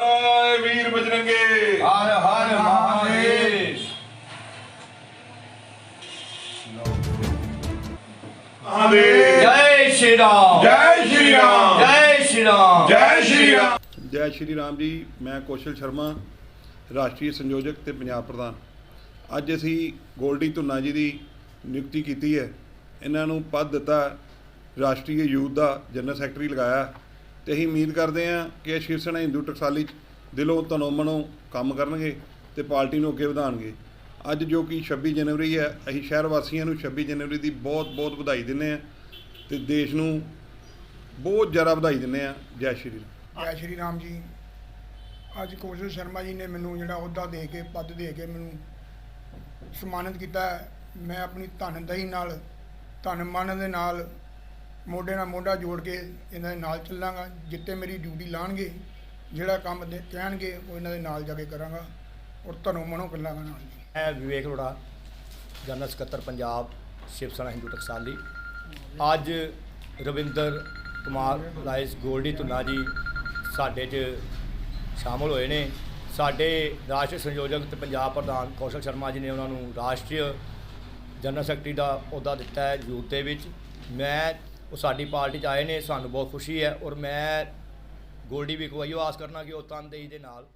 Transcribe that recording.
ਆਏ ਵੀਰ ਬਜਰੰਗੇ। ਹਰ ਹਰ ਮਹਾਦੇਵ। ਆਦੇ ਜੈ ਸ਼੍ਰੀ ਰਾਮ। ਜੈ ਸ਼੍ਰੀ ਰਾਮ। ਜੈ ਸ਼੍ਰੀ ਰਾਮ। ਜੈ ਸ਼੍ਰੀ ਰਾਮ। ਜੈ ਸ਼੍ਰੀ ਰਾਮ ਜੀ ਮੈਂ ਕੌਸ਼ਲ ਸ਼ਰਮਾ ਰਾਸ਼ਟਰੀ ਸੰਯੋਜਕ ਤੇ ਪੰਜਾਬ ਪ੍ਰਧਾਨ। ਅੱਜ ਅਸੀਂ ਗੋਲਡੀ ਧੁੰਨਾ ਜੀ ਦੀ ਨਿਯੁਕਤੀ ਕੀਤੀ ਹੈ। ਇਹਨਾਂ ਨੂੰ ਪਦ ਦਿੱਤਾ ਰਾਸ਼ਟਰੀ ਯੂਥ ਦਾ ਜਨਰਲ ਸੈਕਟਰੀ ਲਗਾਇਆ। ਤੇ ਅਸੀਂ ਉਮੀਦ ਕਰਦੇ ਹਾਂ ਕਿ ਇਹ ਸ਼ਿਵ ਸੈਨਾ ਹਿੰਦੂ ਟਕਸਾਲੀ 'ਚ ਦਿਲੋਂ ਤਨੋਂ ਮਨੋਂ ਕੰਮ ਕਰਨਗੇ ਤੇ ਪਾਰਟੀ ਨੂੰ ਅੱਗੇ ਵਧਾਉਣਗੇ। ਅੱਜ ਜੋ ਕਿ 26 ਜਨਵਰੀ ਹੈ, ਅਸੀਂ ਸ਼ਹਿਰ ਵਾਸੀਆਂ ਨੂੰ 26 ਜਨਵਰੀ ਦੀ ਬਹੁਤ ਬਹੁਤ ਵਧਾਈ ਦਿੰਦੇ ਹਾਂ ਤੇ ਦੇਸ਼ ਨੂੰ ਬਹੁਤ ਜ਼ਿਆਦਾ ਵਧਾਈ ਦਿੰਦੇ ਹਾਂ। ਜੈ ਸ਼੍ਰੀ ਰਾਮ। ਜੈ ਸ਼੍ਰੀ ਰਾਮ ਜੀ। ਅੱਜ ਕੌਸ਼ਲ ਸ਼ਰਮਾ ਜੀ ਨੇ ਮੈਨੂੰ ਜਿਹੜਾ ਅਹੁਦਾ ਦੇ ਕੇ, ਪਦ ਦੇ ਕੇ ਮੈਨੂੰ ਸਨਮਾਨਿਤ ਕੀਤਾ ਮੈਂ ਆਪਣੀ ਧਨਦਹੀ ਨਾਲ, ਧਨ ਮਨ ਦੇ ਨਾਲ ਮੋਢੇ ਨਾਲ ਮੋਢਾ ਜੋੜ ਕੇ ਇਹਨਾਂ ਦੇ ਨਾਲ ਚੱਲਾਂਗਾ ਜਿੱਤੇ ਮੇਰੀ ਡਿਊਟੀ ਲਾਣਗੇ, ਜਿਹੜਾ ਕੰਮ ਦੇ ਕਹਿਣਗੇ, ਉਹ ਇਹਨਾਂ ਦੇ ਨਾਲ ਜਾ ਕੇ ਕਰਾਂਗਾ ਔਰ ਧਨੋਂ ਮਨੋਂ ਕੱਲਾਂਗਾ ਨਾਲ ਮੈਂ ਵਿਵੇਕ ਲੋੜਾ ਜਨਰਲ ਸਕੱਤਰ ਪੰਜਾਬ, ਸ਼ਿਵ ਸੈਨਾ ਹਿੰਦੂ ਟਕਸਾਲੀ ਅੱਜ ਰਵਿੰਦਰ ਕੁਮਾਰ ਰਾਈਸ ਗੋਲਡੀ ਧੁੰਨਾ ਜੀ ਸਾਡੇ 'ਚ ਸ਼ਾਮਲ ਹੋਏ ਨੇ। ਸਾਡੇ ਰਾਸ਼ਟਰੀ ਸੰਯੋਜਕ ਤੇ ਪੰਜਾਬ ਪ੍ਰਧਾਨ ਕੌਸ਼ਲ ਸ਼ਰਮਾ ਜੀ ਨੇ ਉਹਨਾਂ ਨੂੰ ਰਾਸ਼ਟਰੀ ਜਨਰਲ ਸੈਕਟਰੀ ਦਾ ਅਹੁਦਾ ਦਿੱਤਾ ਹੈ ਯੂਥ ਦੇ ਵਿੱਚ। ਮੈਂ ਉਹ ਸਾਡੀ ਪਾਰਟੀ 'ਚ ਆਏ ਨੇ, ਸਾਨੂੰ ਬਹੁਤ ਖੁਸ਼ੀ ਹੈ ਔਰ ਮੈਂ ਗੋਲਡੀ ਵੀ ਕੋਈ ਆਸ ਕਰਨਾ ਕਿ ਉਹ ਤਨਦੇਹੀ ਦੇ ਨਾਲ